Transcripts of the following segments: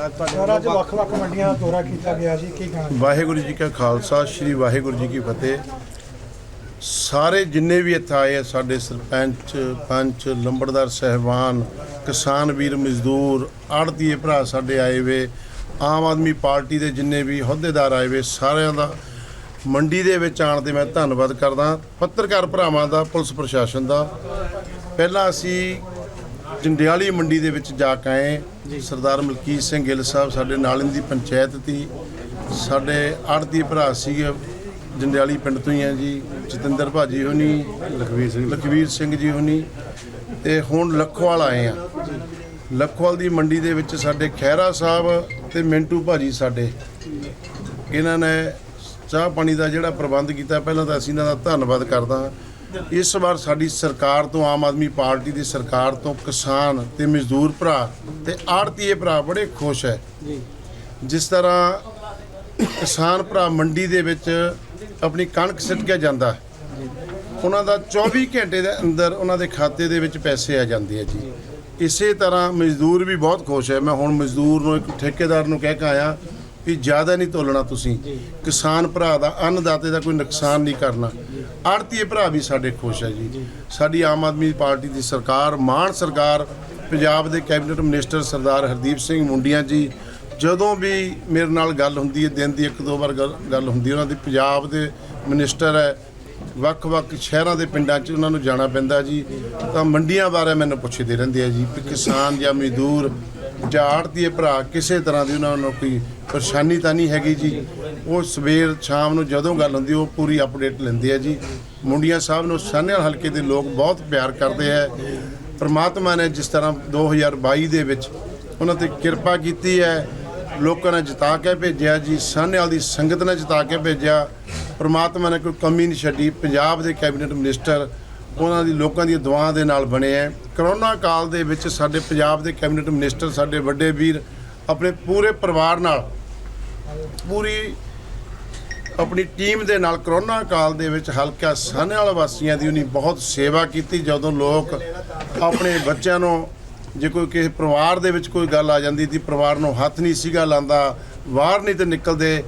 ਰਿਹਾ ਤੁਹਾਡੇ ਸਰ ਅੱਜ ਵੱਖ-ਵੱਖ ਮੰਡੀਆਂ ਦਾ ਦੌਰਾ ਕੀਤਾ ਗਿਆ ਜੀ ਕੀ ਕਹਿਣਾ ਵਾਹਿਗੁਰੂ ਜੀ ਕਾ ਖਾਲਸਾ ਸ੍ਰੀ ਵਾਹਿਗੁਰੂ ਜੀ ਕੀ ਫਤਿਹ। ਸਾਰੇ ਜਿੰਨੇ ਵੀ ਇੱਥੇ ਆਏ ਆ ਸਾਡੇ ਸਰਪੰਚ ਪੰਚ ਲੰਬੜਦਾਰ ਸਹਿਬਾਨ ਕਿਸਾਨ ਵੀਰ ਮਜ਼ਦੂਰ ਆੜਤੀਏ ਭਰਾ ਸਾਡੇ ਆਏ ਵੇ ਆਮ ਆਦਮੀ ਪਾਰਟੀ ਦੇ ਜਿੰਨੇ ਵੀ ਅਹੁਦੇਦਾਰ ਆਏ ਵੇ ਸਾਰਿਆਂ ਦਾ ਮੰਡੀ ਦੇ ਵਿੱਚ ਆਉਣ ਤੇ ਮੈਂ ਧੰਨਵਾਦ ਕਰਦਾ। ਪੱਤਰਕਾਰ ਭਰਾਵਾਂ ਦਾ ਪੁਲਿਸ ਪ੍ਰਸ਼ਾਸਨ ਦਾ। ਪਹਿਲਾਂ ਅਸੀਂ ਜੰਡਿਆਲੀ ਮੰਡੀ ਦੇ ਵਿੱਚ ਜਾ ਕੇ ਆਏ। ਸਰਦਾਰ ਮਲਕੀਤ ਸਿੰਘ ਗਿੱਲ ਸਾਹਿਬ ਸਾਡੇ ਨਾਲ ਦੀ ਪੰਚਾਇਤ ਤੀ ਸਾਡੇ ਆੜਤੀ ਭਰਾ ਸੀਗੇ ਜੰਡਿਆਲੀ ਪਿੰਡ ਤੋਂ ਹੀ ਆ ਜੀ। ਜਤਿੰਦਰ ਭਾਜੀ ਹੋਣੀ ਲਖਵੀਰ ਸਿੰਘ ਲਖਵੀਰ ਸਿੰਘ ਜੀ ਹੋਣੀ ਤੇ ਹੁਣ ਲੱਖੋਵਾਲ ਆਏ ਆ। ਲੱਖੋਵਾਲ ਦੀ ਮੰਡੀ ਦੇ ਵਿੱਚ ਸਾਡੇ ਖਹਿਰਾ ਸਾਹਿਬ ਤੇ ਮਿੰਟੂ ਭਾਜੀ ਸਾਡੇ। ਇਹਨਾਂ ਨੇ ਚਾਹ ਪਾਣੀ ਦਾ ਜਿਹੜਾ ਪ੍ਰਬੰਧ ਕੀਤਾ ਪਹਿਲਾਂ ਤਾਂ ਅਸੀਂ ਇਹਨਾਂ ਦਾ ਧੰਨਵਾਦ ਕਰਦਾ ਇਸ ਵਾਰ ਸਾਡੀ ਸਰਕਾਰ ਤੋਂ ਆਮ ਆਦਮੀ ਪਾਰਟੀ ਦੀ ਸਰਕਾਰ ਤੋਂ ਕਿਸਾਨ ਤੇ ਮਜ਼ਦੂਰ ਭਰਾ ਤੇ ਆੜਤੀਏ ਭਰਾ ਬੜੇ ਖੁਸ਼ ਹੈ। ਜਿਸ ਤਰ੍ਹਾਂ ਕਿਸਾਨ ਭਰਾ ਮੰਡੀ ਦੇ ਵਿੱਚ ਆਪਣੀ ਕਣਕ ਸਿੱਟ ਕੇ ਜਾਂਦਾ ਉਹਨਾਂ ਦਾ 24 ਘੰਟੇ ਦੇ ਅੰਦਰ ਉਹਨਾਂ ਦੇ ਖਾਤੇ ਦੇ ਵਿੱਚ ਪੈਸੇ ਆ ਜਾਂਦੇ ਆ ਜੀ। ਇਸੇ ਤਰ੍ਹਾਂ ਮਜ਼ਦੂਰ ਵੀ ਬਹੁਤ ਖੁਸ਼ ਹੈ। ਮੈਂ ਹੁਣ ਮਜ਼ਦੂਰ ਨੂੰ ਇੱਕ ਠੇਕੇਦਾਰ ਨੂੰ ਕਹਿ ਕੇ ਆਇਆ ਵੀ ਜ਼ਿਆਦਾ ਨਹੀਂ ਤੋਲਣਾ ਤੁਸੀਂ। ਕਿਸਾਨ ਭਰਾ ਦਾ ਅੰਨਦਾਤੇ ਦਾ ਕੋਈ ਨੁਕਸਾਨ ਨਹੀਂ ਕਰਨਾ। ਆੜਤੀਏ ਭਰਾ ਵੀ ਸਾਡੇ ਖੁਸ਼ ਹੈ ਜੀ। ਸਾਡੀ ਆਮ ਆਦਮੀ ਪਾਰਟੀ ਦੀ ਸਰਕਾਰ, ਮਾਨ ਸਰਕਾਰ, ਪੰਜਾਬ ਦੇ ਕੈਬਨਿਟ ਮਿਨਿਸਟਰ ਸਰਦਾਰ ਹਰਦੀਪ ਸਿੰਘ ਮੁੰਡੀਆਂ ਜੀ, ਜਦੋਂ ਵੀ ਮੇਰੇ ਨਾਲ ਗੱਲ ਹੁੰਦੀ ਹੈ, ਦਿਨ ਦੀ ਇੱਕ ਦੋ ਵਾਰ ਗੱਲ ਗੱਲ ਹੁੰਦੀ ਉਹਨਾਂ ਦੀ ਪੰਜਾਬ ਦੇ ਮਿਨਿਸਟਰ ਹੈ, ਵੱਖ-ਵੱਖ ਸ਼ਹਿਰਾਂ ਦੇ ਪਿੰਡਾਂ 'ਚ ਉਹਨਾਂ ਨੂੰ ਜਾਣਾ ਪੈਂਦਾ ਜੀ। ਤਾਂ ਮੰਡੀਆਂ ਬਾਰੇ ਮੈਨੂੰ ਪੁੱਛਦੇ ਰਹਿੰਦੇ ਆ ਜੀ ਕਿ ਕਿਸਾਨ ਜਾਂ ਮਜ਼ਦੂਰ ਜਾਂ ਆੜਤੀਏ ਭਰਾ ਕਿਸੇ ਤਰ੍ਹਾਂ ਦੀ ਉਹਨਾਂ ਨੂੰ ਕੋਈ ਪਰੇਸ਼ਾਨੀ ਤਾਂ ਨਹੀਂ ਹੈਗੀ ਜੀ। ਉਹ ਸਵੇਰ, ਸ਼ਾਮ ਨੂੰ ਜਦੋਂ ਗੱਲ ਹੁੰਦੀ, ਉਹ ਪੂਰੀ ਅਪਡੇਟ ਲੈਂਦੇ ਆ ਜੀ। ਮੁੰਡੀਆਂ ਸਾਹਿਬ ਨੂੰ ਸਾਨੇਵਾਲ ਹਲਕੇ ਦੇ ਲੋਕ ਬਹੁਤ ਪਿਆਰ ਕਰਦੇ ਹੈ ਪਰਮਾਤਮਾ ਨੇ ਜਿਸ ਤਰ੍ਹਾਂ 2022 ਦੇ ਵਿੱਚ ਉਹਨਾਂ ਤੇ ਕਿਰਪਾ ਕੀਤੀ ਹੈ, ਲੋਕਾਂ ਨੇ ਜਿਤਾ ਕੇ ਭੇਜਿਆ ਜੀ। ਸਾਹਨੇਵਾਲ ਦੀ ਸੰਗਤ ਨੇ ਜਿਤਾ ਕੇ ਭੇਜਿਆ। ਪਰਮਾਤਮਾ ਨੇ ਕੋਈ ਕਮੀ ਨਹੀਂ ਛੱਡੀ। ਪੰਜਾਬ ਦੇ ਕੈਬਨਿਟ ਮਿਨਿਸਟਰ ਉਹਨਾਂ ਦੀ ਲੋਕਾਂ ਦੀਆਂ ਦੁਆਵਾਂ ਦੇ ਨਾਲ ਬਣੇ ਹੈ। ਕਰੋਨਾ ਕਾਲ ਦੇ ਵਿੱਚ ਸਾਡੇ ਪੰਜਾਬ ਦੇ ਕੈਬਨਿਟ ਮਿਨਿਸਟਰ, ਸਾਡੇ ਵੱਡੇ ਵੀਰ, ਆਪਣੇ ਪੂਰੇ ਪਰਿਵਾਰ ਨਾਲ, ਪੂਰੀ ਆਪਣੀ ਟੀਮ ਦੇ ਨਾਲ ਕਰੋਨਾ ਕਾਲ ਦੇ ਵਿੱਚ ਹਲਕਾ ਸਾਹਨੇਵਾਲ ਵਾਸੀਆਂ ਦੀ ਉਹਨੇ ਬਹੁਤ ਸੇਵਾ ਕੀਤੀ, ਜਦੋਂ ਲੋਕ ਆਪਣੇ ਬੱਚਿਆਂ ਨੂੰ, ਜੇ ਕੋਈ ਕਿਸੇ ਪਰਿਵਾਰ ਦੇ ਵਿੱਚ ਕੋਈ ਗੱਲ ਆ ਜਾਂਦੀ ਸੀ, ਪਰਿਵਾਰ ਨੂੰ ਹੱਥ ਨਹੀਂ ਸੀਗਾ ਲਾਂਦਾ ਬਾਹਰ ਨਹੀਂ ਤੇ ਨਿਕਲਦੇ,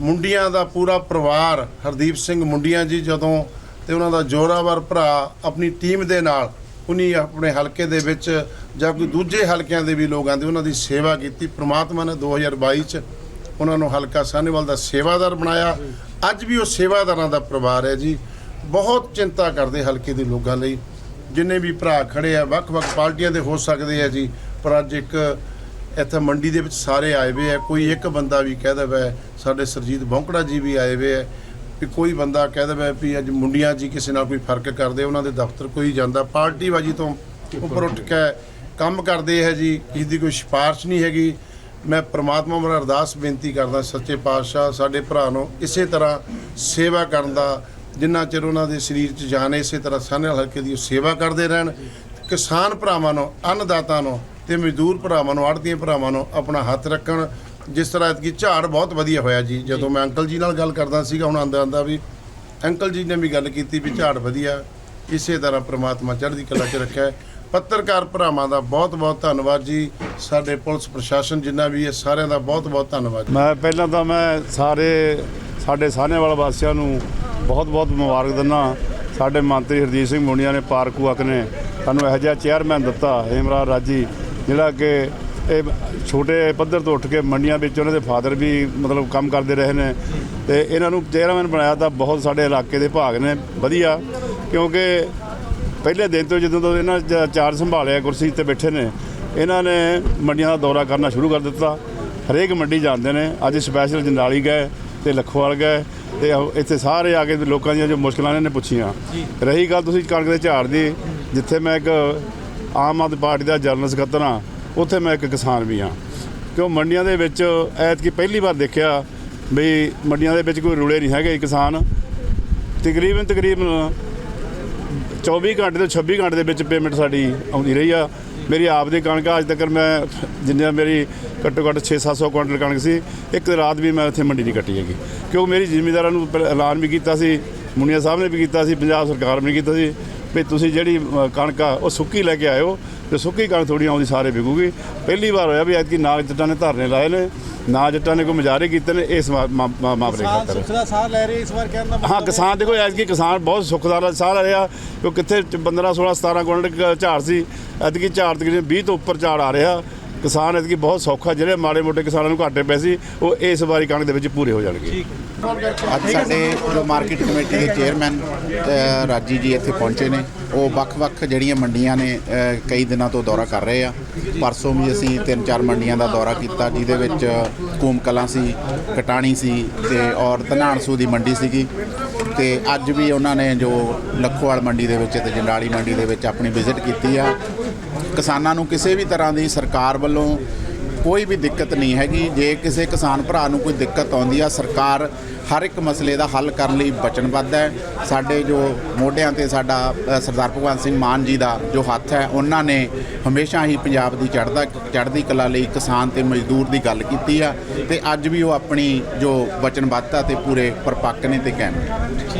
ਮੁੰਡੀਆਂ ਦਾ ਪੂਰਾ ਪਰਿਵਾਰ, ਹਰਦੀਪ ਸਿੰਘ ਮੁੰਡੀਆਂ ਜੀ, ਜਦੋਂ ਤੇ ਉਹਨਾਂ ਦਾ ਜੋਰਾਵਰ ਭਰਾ ਆਪਣੀ ਟੀਮ ਦੇ ਨਾਲ ਉਨੀ ਆਪਣੇ ਹਲਕੇ ਦੇ ਵਿੱਚ ਜਾਂ ਕੋਈ ਦੂਜੇ ਹਲਕਿਆਂ ਦੇ ਵੀ ਲੋਕ ਆਂਦੇ ਉਹਨਾਂ ਦੀ ਸੇਵਾ ਕੀਤੀ। ਪ੍ਰਮਾਤਮਾ ਨੇ 2022 ਚ ਉਹਨਾਂ ਨੂੰ ਹਲਕਾ ਸਾਹਨੇਵਾਲ ਦਾ ਸੇਵਾਦਾਰ ਬਣਾਇਆ। ਅੱਜ ਵੀ ਉਹ ਸੇਵਾਦਾਰਾਂ ਦਾ ਪਰਿਵਾਰ ਹੈ ਜੀ। ਬਹੁਤ ਚਿੰਤਾ ਕਰਦੇ ਹਲਕੇ ਦੇ ਲੋਕਾਂ ਲਈ। ਜਿੰਨੇ ਵੀ ਭਰਾ ਖੜੇ ਆ, ਵੱਖ-ਵੱਖ ਪਾਰਟੀਆਂ ਦੇ ਹੋ ਸਕਦੇ ਆ ਜੀ। ਪਰ ਅੱਜ ਇੱਕ ਇੱਥੇ ਮੰਡੀ ਦੇ ਵਿੱਚ ਸਾਰੇ ਆਏ ਹੋਏ ਆ। ਕੋਈ ਇੱਕ ਬੰਦਾ ਵੀ ਕਹਿ ਦੇਵੇ, ਸਾਡੇ ਸਰਜੀਤ ਬੌਂਕੜਾ ਜੀ ਵੀ ਆਏ ਹੋਏ ਆ। ਵੀ ਕੋਈ ਬੰਦਾ ਕਹਿ ਦੇਵੇ ਵੀ ਅੱਜ ਮੁੰਡੀਆਂ ਜੀ ਕਿਸੇ ਨਾਲ ਕੋਈ ਫ਼ਰਕ ਕਰਦੇ, ਉਹਨਾਂ ਦੇ ਦਫ਼ਤਰ ਕੋਈ ਜਾਂਦਾ। ਪਾਰਟੀ ਬਾਜੀ ਤੋਂ ਉੱਪਰ ਉੱਠ ਕੇ ਕੰਮ ਕਰਦੇ ਹੈ ਜੀ, ਕਿਸੇ ਦੀ ਕੋਈ ਸਿਫਾਰਿਸ਼ ਨਹੀਂ ਹੈਗੀ। ਮੈਂ ਪ੍ਰਮਾਤਮਾ ਮਰ ਅਰਦਾਸ ਬੇਨਤੀ ਕਰਦਾ ਸੱਚੇ ਪਾਤਸ਼ਾਹ ਸਾਡੇ ਭਰਾ ਨੂੰ ਇਸੇ ਤਰ੍ਹਾਂ ਸੇਵਾ ਕਰਨ ਦਾ, ਜਿੰਨਾ ਚਿਰ ਉਹਨਾਂ ਦੇ ਸਰੀਰ 'ਚ ਜਾਨ ਇਸੇ ਤਰ੍ਹਾਂ ਸਾਹਨੇ ਹਲਕੇ ਦੀ ਉਹ ਸੇਵਾ ਕਰਦੇ ਰਹਿਣ। ਕਿਸਾਨ ਭਰਾਵਾਂ ਨੂੰ, ਅੰਨਦਾਤਾ ਨੂੰ ਤੇ ਮਜ਼ਦੂਰ ਭਰਾਵਾਂ ਨੂੰ ਆੜਤੀਆਂ ਭਰਾਵਾਂ ਨੂੰ ਆਪਣਾ ਹੱਥ ਰੱਖਣ ਜਿਸ ਤਰ੍ਹਾਂ ਕਿ ਝਾੜ ਬਹੁਤ ਵਧੀਆ ਹੋਇਆ ਜੀ। ਜਦੋਂ ਮੈਂ ਅੰਕਲ ਜੀ ਨਾਲ ਗੱਲ ਕਰਦਾ ਸੀਗਾ ਹੁਣ ਆਂਦਾ ਆਂਦਾ ਵੀ ਅੰਕਲ ਜੀ ਨੇ ਵੀ ਗੱਲ ਕੀਤੀ ਵੀ ਝਾੜ ਵਧੀਆ ਇਸੇ ਤਰ੍ਹਾਂ ਪ੍ਰਮਾਤਮਾ ਚੜ੍ਹਦੀ ਕਲਾ 'ਚ ਰੱਖਿਆ ਪੱਤਰਕਾਰ ਭਰਾਵਾਂ ਦਾ ਬਹੁਤ ਬਹੁਤ ਧੰਨਵਾਦ ਜੀ। ਸਾਡੇ ਪੁਲਿਸ ਪ੍ਰਸ਼ਾਸਨ ਜਿੰਨਾ ਵੀ ਹੈ ਸਾਰਿਆਂ ਦਾ ਬਹੁਤ ਬਹੁਤ ਧੰਨਵਾਦ ਮੈਂ ਪਹਿਲਾਂ ਤਾਂ ਮੈਂ ਸਾਰੇ ਸਾਡੇ ਸਾਹਨੇਵਾਲ ਵਾਸੀਆਂ ਨੂੰ ਬਹੁਤ ਬਹੁਤ ਮੁਬਾਰਕ ਦਿੰਦਾ ਸਾਡੇ ਮੰਤਰੀ ਹਰਜੀਤ ਸਿੰਘ ਮੁੰਡੀਆਂ ਨੇ ਪਾਰਕੂ ਅਕ ਨੇ ਸਾਨੂੰ ਇਹੋ ਜਿਹਾ ਚੇਅਰਮੈਨ ਦਿੱਤਾ ਹੇਮਰਾ ਰਾਜੀ ਜਿਹੜਾ ਕਿ ਇਹ ਛੋਟੇ ਪੱਧਰ ਤੋਂ ਉੱਠ ਕੇ ਮੰਡੀਆਂ ਵਿੱਚ ਉਹਨਾਂ ਦੇ ਫਾਦਰ ਵੀ ਮਤਲਬ ਕੰਮ ਕਰਦੇ ਰਹੇ ਨੇ ਤੇ ਇਹਨਾਂ ਨੂੰ ਚੇਅਰਮੈਨ ਬਣਾਇਆ ਤਾਂ ਬਹੁਤ ਸਾਡੇ ਇਲਾਕੇ ਦੇ ਭਾਗ ਨੇ ਵਧੀਆ। ਕਿਉਂਕਿ ਪਹਿਲੇ ਦਿਨ ਤੋਂ ਜਦੋਂ ਤੋਂ ਇਹਨਾਂ ਚ- ਚਾਰਜ ਸੰਭਾਲਿਆ ਕੁਰਸੀ ਤੇ ਬੈਠੇ ਨੇ ਇਹਨਾਂ ਨੇ ਮੰਡੀਆਂ ਦਾ ਦੌਰਾ ਕਰਨਾ ਸ਼ੁਰੂ ਕਰ ਦਿੱਤਾ। ਹਰੇਕ ਮੰਡੀ ਜਾਂਦੇ ਨੇ ਅੱਜ ਸਪੈਸ਼ਲ ਜੰਡਾਲੀ ਗਏ ਤੇ ਲਖਵਾਲ ਗਏ ਤੇ ਇੱਥੇ ਸਾਰੇ ਆ ਕੇ ਲੋਕਾਂ ਦੀਆਂ ਜੋ ਮੁਸ਼ਕਲਾਂ ਨੇ ਇਹਨੇ ਪੁੱਛੀਆਂ। ਰਹੀ ਗੱਲ ਤੁਸੀਂ ਕਣਕ ਦੇ ਝਾੜ ਦੀ ਜਿੱਥੇ ਮੈਂ ਇੱਕ ਆਮ ਆਦਮੀ ਪਾਰਟੀ ਦਾ ਜਨਰਲ ਸਕੱਤਰ ਹਾਂ ਉੱਥੇ ਮੈਂ ਇੱਕ ਕਿਸਾਨ ਵੀ ਹਾਂ। ਕਿਉਂ ਮੰਡੀਆਂ ਦੇ ਵਿੱਚ ਐਤਕੀ ਪਹਿਲੀ ਵਾਰ ਦੇਖਿਆ ਵੀ ਮੰਡੀਆਂ ਦੇ ਵਿੱਚ ਕੋਈ ਰੁਲੇ ਨਹੀਂ ਹੈਗੇ ਕਿਸਾਨ। ਤਕਰੀਬਨ ਤਕਰੀਬਨ 24 ਘੰਟੇ ਤੋਂ 26 ਘੰਟੇ ਦੇ ਵਿੱਚ ਪੇਮੈਂਟ ਸਾਡੀ ਆਉਂਦੀ ਰਹੀ ਆ। ਮੇਰੀ ਆਪ ਦੀ ਕਣਕ ਆ, ਅੱਜ ਤੱਕ ਮੈਂ ਜਿੰਨਾ ਮੇਰੀ ਘੱਟੋ ਘੱਟ 6-700 ਕੁਇੰਟਲ ਕਣਕ ਸੀ ਇੱਕ ਰਾਤ ਵੀ ਮੈਂ ਉੱਥੇ ਮੰਡੀ ਨਹੀਂ ਕੱਟੀ ਹੈਗੀ। ਕਿਉਂ ਮੇਰੀ ਜ਼ਿਮੀਂਦਾਰਾਂ ਨੂੰ ਐਲਾਨ ਵੀ ਕੀਤਾ ਸੀ ਮੁਨੀਆ ਸਾਹਿਬ ਨੇ ਵੀ ਕੀਤਾ ਸੀ ਪੰਜਾਬ ਸਰਕਾਰ ਨੇ ਵੀ ਕੀਤਾ ਸੀ। ਵੀ ਤੁਸੀਂ ਜਿਹੜੀ ਕਣਕ ਆ ਉਹ ਸੁੱਕੀ ਲੈ ਕੇ ਆਇਓ ਤੇ ਸੁੱਕੀ ਕਣਕ ਥੋੜੀ ਆਉਂਦੀ ਸਾਰੇ ਵਿਕੂਗੀ। ਪਹਿਲੀ ਵਾਰ ਹੋਇਆ ਵੀ ਐਤਕੀ ਨਾ ਜੱਟਾਂ ਨੇ ਧਰਨੇ ਲਾਏ ਨੇ ਨਾ ਜੱਟਾਂ ਨੇ ਕੋਈ ਮੁਜ਼ਾਹਰੇ ਕੀਤੇ ਨੇ ਇਸ ਮਾਮਲੇ ਖਾਤਰ ਸੁੱਖ ਦਾ ਸਾਹ ਲੈ ਰਹੇ ਇਸ ਵਾਰ ਕਹਿਣ ਦਾ ਹਾਂ ਕਿਸਾਨ ਦੇਖੋ ਐਤਕੀ ਕਿਸਾਨ ਬਹੁਤ ਸੁਖਦਾਰ ਸਾਹ ਲੈ ਰਿਹਾ ਕਿਉਂ ਕਿੱਥੇ 15 16 17 ਕੁਇੰਟਲ ਝਾੜ ਸੀ ਐਤਕੀ ਝਾੜ ਤਕਰੀਬਨ 20 ਤੋਂ ਉੱਪਰ ਝਾੜ ਆ ਰਿਹਾ। ਕਿਸਾਨ ਐਤਕੀ ਬਹੁਤ ਸੌਖਾ ਜਿਹੜੇ ਮਾੜੇ ਮੋਟੇ ਕਿਸਾਨਾਂ ਨੂੰ ਘਾਟੇ ਪਏ ਸੀ ਉਹ ਇਸ ਵਾਰੀ ਕਣਕ ਦੇ ਵਿੱਚ ਪੂਰੇ ਹੋ ਜਾਣਗੇ। ਅੱਜ ਸਾਡੇ ਜੋ ਮਾਰਕੀਟ ਕਮੇਟੀ ਦੇ ਚੇਅਰਮੈਨ ਰਾਜੀ ਜੀ ਇੱਥੇ ਪਹੁੰਚੇ ਨੇ। ਉਹ ਵੱਖ-ਵੱਖ ਜਿਹੜੀਆਂ ਮੰਡੀਆਂ ਨੇ ਕਈ ਦਿਨਾਂ ਤੋਂ ਦੌਰਾ ਕਰ ਰਹੇ ਆ। ਪਰਸੋਂ ਵੀ ਅਸੀਂ ਤਿੰਨ ਚਾਰ ਮੰਡੀਆਂ ਦਾ ਦੌਰਾ ਕੀਤਾ, ਜਿਹਦੇ ਵਿੱਚ ਕੂਮ ਕਲਾਂ ਸੀ, ਕਟਾਣੀ ਸੀ ਤੇ ਔਰ ਧਨਾਣਸੂ ਦੀ ਮੰਡੀ ਸੀਗੀ। ਤੇ ਅੱਜ ਵੀ ਉਹਨਾਂ ਨੇ ਜੋ ਲੱਖੋਵਾਲ ਮੰਡੀ ਦੇ ਵਿੱਚ ਤੇ ਜੰਡਾਲੀ ਮੰਡੀ ਦੇ ਵਿੱਚ ਆਪਣੀ ਵਿਜ਼ਿਟ ਕੀਤੀ ਆ। ਕਿਸਾਨਾਂ ਨੂੰ ਕਿਸੇ ਵੀ ਤਰ੍ਹਾਂ ਦੀ ਸਰਕਾਰ ਵੱਲੋਂ ਕੋਈ ਵੀ ਦਿੱਕਤ ਨਹੀਂ ਹੈਗੀ। ਜੇ ਕਿਸੇ ਕਿਸਾਨ ਭਰਾ ਨੂੰ ਕੋਈ ਦਿੱਕਤ ਆਉਂਦੀ ਆ, ਸਰਕਾਰ ਹਰ ਇੱਕ ਮਸਲੇ ਦਾ ਹੱਲ ਕਰਨ ਲਈ ਵਚਨਬੱਧ ਹੈ। ਸਾਡੇ ਜੋ ਮੋਢਿਆਂ ਤੇ ਸਾਡਾ ਸਰਦਾਰ ਭਗਵੰਤ ਸਿੰਘ ਮਾਨ ਜੀ ਦਾ ਜੋ ਹੱਥ ਹੈ, ਉਹਨਾਂ ਨੇ ਹਮੇਸ਼ਾ ਹੀ ਪੰਜਾਬ ਦੀ ਚੜ੍ਹਦਾ, ਚੜ੍ਹਦੀ ਕਲਾ ਲਈ ਕਿਸਾਨ ਤੇ ਮਜ਼ਦੂਰ ਦੀ ਗੱਲ ਕੀਤੀ ਆ ਤੇ ਅੱਜ ਵੀ ਉਹ ਆਪਣੀ ਜੋ ਵਚਨਬੱਧਤਾ ਤੇ ਪੂਰੇ ਪਰਪੱਕ ਨੇ ਤੇ ਕਾਇਮ ਨੇ